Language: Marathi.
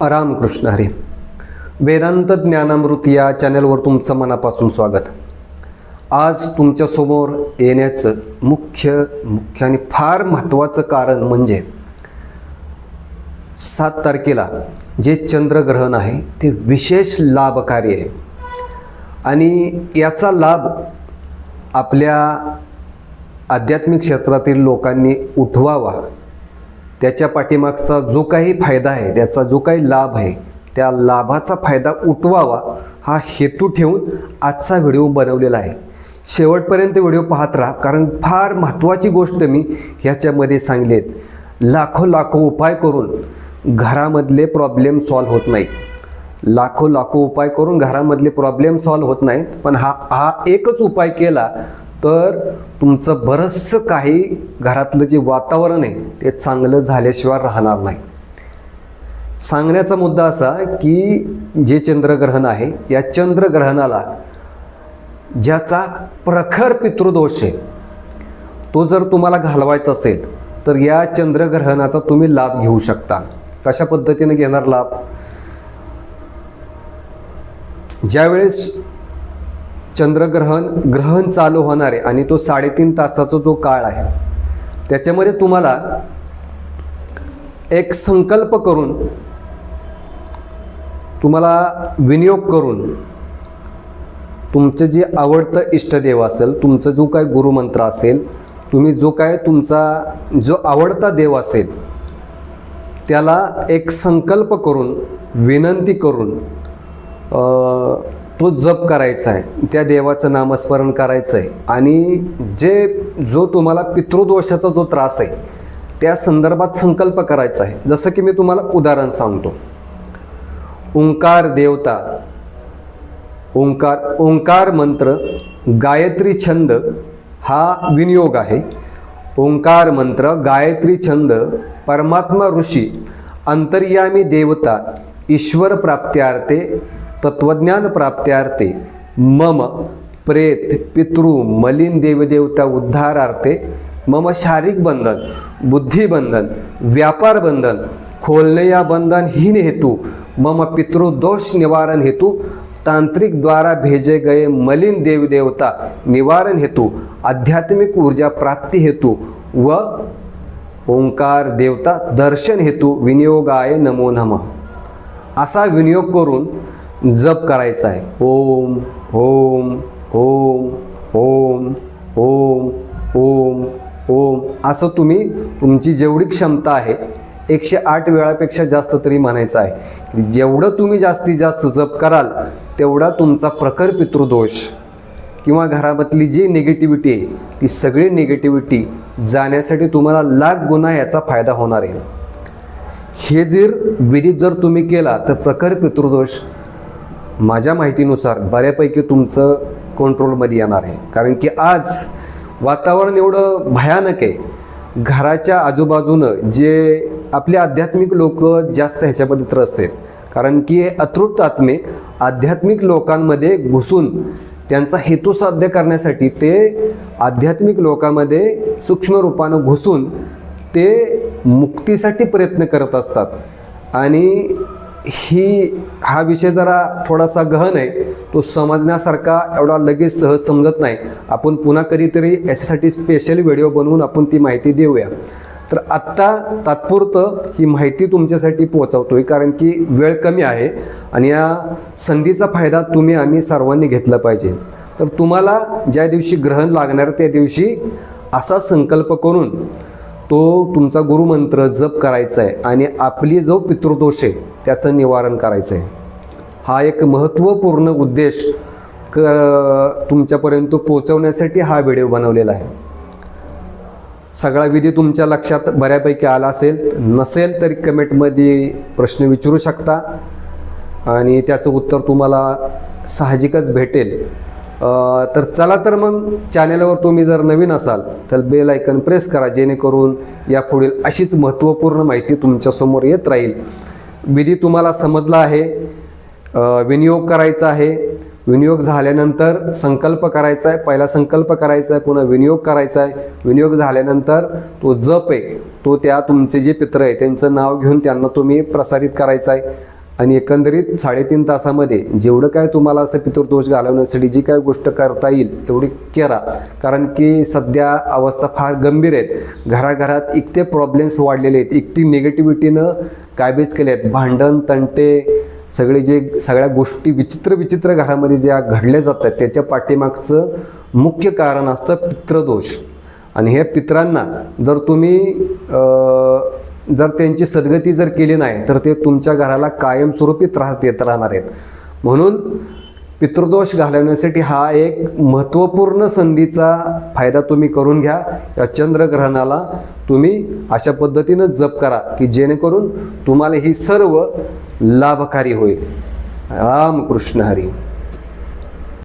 रामकृष्ण हरी. वेदांत ज्ञानामृत या चॅनलवर तुमचं मनापासून स्वागत. आज तुमच्यासमोर येण्याचं मुख्य मुख्य आणि फार महत्त्वाचं कारण म्हणजे सात तारखेला जे चंद्रग्रहण आहे ते विशेष लाभकारी आहे. आणि याचा लाभ आपल्या आध्यात्मिक क्षेत्रातील लोकांनी उठवावा त्याच्या पाठीमागचा जो काही फायदा आहे त्याचा जो काही लाभ आहे त्या लाभाचा फायदा उठवावा हा हेतू ठेवून आजचा व्हिडिओ बनवलेला आहे. शेवटपर्यंत व्हिडिओ पाहत राहा कारण फार महत्त्वाची गोष्ट मी ह्याच्यामध्ये सांगली आहेत लाखो लाखो उपाय करून घरामधले प्रॉब्लेम सॉल्व्ह होत नाहीत. लाखो लाखो उपाय करून घरामधले प्रॉब्लेम सॉल्व्ह होत नाहीत पण हा हा एकच उपाय केला तर तुमचं बरंचसं काही घरातलं जे वातावरण आहे ते चांगलं झाल्याशिवाय राहणार नाही. सांगण्याचा मुद्दा असा की जे चंद्रग्रहण आहे या चंद्रग्रहणाला ज्याचा प्रखर पितृदोष आहे तो जर तुम्हाला घालवायचा असेल तर या चंद्रग्रहणाचा तुम्ही लाभ घेऊ शकता. कशा पद्धतीने घेणार लाभ? ज्यावेळेस चंद्रग्रहण ग्रहण चालू होणार आहे आणि तो साडेतीन तासाचा जो काळ आहे त्याच्यामध्ये तुम्हाला एक संकल्प करून तुम्हाला विनियोग करून तुमचं जे आवडतं इष्टदेव असेल तुमचं जो काय गुरुमंत्र असेल तुम्ही जो काय तुमचा जो आवडता देव असेल त्याला एक संकल्प करून विनंती करून तो जप करायचा आहे. त्या देवाचं नामस्मरण करायचं आहे आणि जे जो तुम्हाला पितृदोषाचा जो त्रास आहे त्या संदर्भात संकल्प करायचा आहे. जसं की मी तुम्हाला उदाहरण सांगतो. ओंकार देवता ओंकार ओंकार मंत्र गायत्री छंद हा विनियोग आहे. ओंकार मंत्र गायत्री छंद परमात्मा ऋषी अंतर्यामी देवता ईश्वर प्राप्त्यार्थे तत्वज्ञान प्राप्त्यार्थे मम प्रेत पितृ मलिन देवदेवता उद्धारार्थे मम शारीरिक बंधन बुद्धिबंधन व्यापार बंधन खोलनया बंधन हीन हेतु मम पितृदोष निवारण हेतु तांत्रिक द्वारा भेजे गए मलिन देवदेवता निवारण हेतु आध्यात्मिक ऊर्जा प्राप्ती हेतु व ओंकार देवता दर्शन हेतु विनियोगाय नमो नमः. असा विनियोग करून जप करायचा आहे. ओम ओम ओम ओम ओम ओम ओम. असं तुम्ही तुमची जेवढी क्षमता आहे एकशे आठ वेळापेक्षा जास्त तरी म्हणायचं आहे. जेवढं तुम्ही जास्तीत जास्त जप कराल तेवढा तुमचा प्रखर पितृदोष किंवा घरामधली जी निगेटिव्हिटी आहे ती सगळी निगेटिव्हिटी जाण्यासाठी तुम्हाला लाख गुन्हा याचा फायदा होणार आहे. हे जर विधी जर तुम्ही केला तर प्रखर पितृदोष माझ्या माहितीनुसार बऱ्यापैकी तुमचं कंट्रोलमध्ये येणार आहे. कारण की आज वातावरण एवढं भयानक आहे. घराच्या आजूबाजूनं जे आपले आध्यात्मिक लोक जास्त ह्याच्यामध्ये त्रस्त आहेत. कारण की हे अतृप्त आत्मे आध्यात्मिक लोकांमध्ये घुसून त्यांचा हेतू साध्य करण्यासाठी ते आध्यात्मिक लोकांमध्ये सूक्ष्म रूपानं घुसून ते मुक्तीसाठी प्रयत्न करत असतात. आणि ही हा विषय जरा थोडासा गहन आहे. तो समजण्यासारखा एवढा लगेच सहज समजत नाही. आपण पुन्हा कधीतरी याच्यासाठी स्पेशल व्हिडिओ बनवून आपण ती माहिती देऊया. तर आत्ता तात्पुरतं ही माहिती तुमच्यासाठी पोहोचवतोय कारण की वेळ कमी आहे आणि या संधीचा फायदा तुम्ही आम्ही सर्वांनी घेतला पाहिजे. तर तुम्हाला ज्या दिवशी ग्रहण लागणार त्या दिवशी असा संकल्प करून तो तुमचा गुरुमंत्र जप करायचा आहे आणि आपली जो पितृदोष आहे त्याचं निवारण करायचं आहे हा एक महत्त्वपूर्ण उद्देश क तुमच्यापर्यंत पोचवण्यासाठी हा व्हिडिओ बनवलेला आहे. सगळा विधी तुमच्या लक्षात बऱ्यापैकी आला असेल नसेल तरी कमेंटमध्ये प्रश्न विचारू शकता. आणि त्याचं उत्तर तुम्हाला साहजिकच भेटेल. तर चला तर मग चॅनलवर तुम्ही जर नवीन असाल तर बेल आयकन प्रेस करा जेणेकरून यापुढील अशीच महत्त्वपूर्ण माहिती तुमच्यासमोर येत राहील. विधी तुम्हाला समजला आहे. विनियोग करायचा आहे. विनियोग झाल्यानंतर संकल्प करायचा आहे. पहिला संकल्प करायचा आहे पुन्हा विनियोग करायचा आहे. विनियोग झाल्यानंतर तो जप आहे. तो त्या तुमचे जे पित्र आहे त्यांचं नाव घेऊन त्यांना तुम्ही प्रसारित करायचं आहे. आणि एकंदरीत साडेतीन तासामध्ये जेवढं काय तुम्हाला असं पितृदोष घालवण्यासाठी जी काय गोष्ट करता येईल तेवढी करा. कारण की सध्या अवस्था फार गंभीर आहेत. घराघरात इतके प्रॉब्लेम्स वाढलेले आहेत. इतकी निगेटिव्हिटीनं कायबेज केले आहेत. भांडण तंटे सगळे जे सगळ्या गोष्टी विचित्र विचित्र घरामध्ये ज्या घडल्या जातात त्याच्या पाठीमागचं मुख्य कारण असतं पितृदोष. आणि ह्या पित्रांना जर तुम्ही जर त्यांची सद्गती जर केली नाही तर ते तुमच्या घराला कायमस्वरूपी त्रास देत राहणार आहेत. म्हणून पितृदोष घालवण्यासाठी हा एक महत्त्वपूर्ण संधीचा फायदा तुम्ही करून घ्या. या चंद्रग्रहणाला तुम्ही अशा पद्धतीनं जप करा की जेणेकरून तुम्हाला ही सर्व लाभकारी होईल. रामकृष्ण हरी.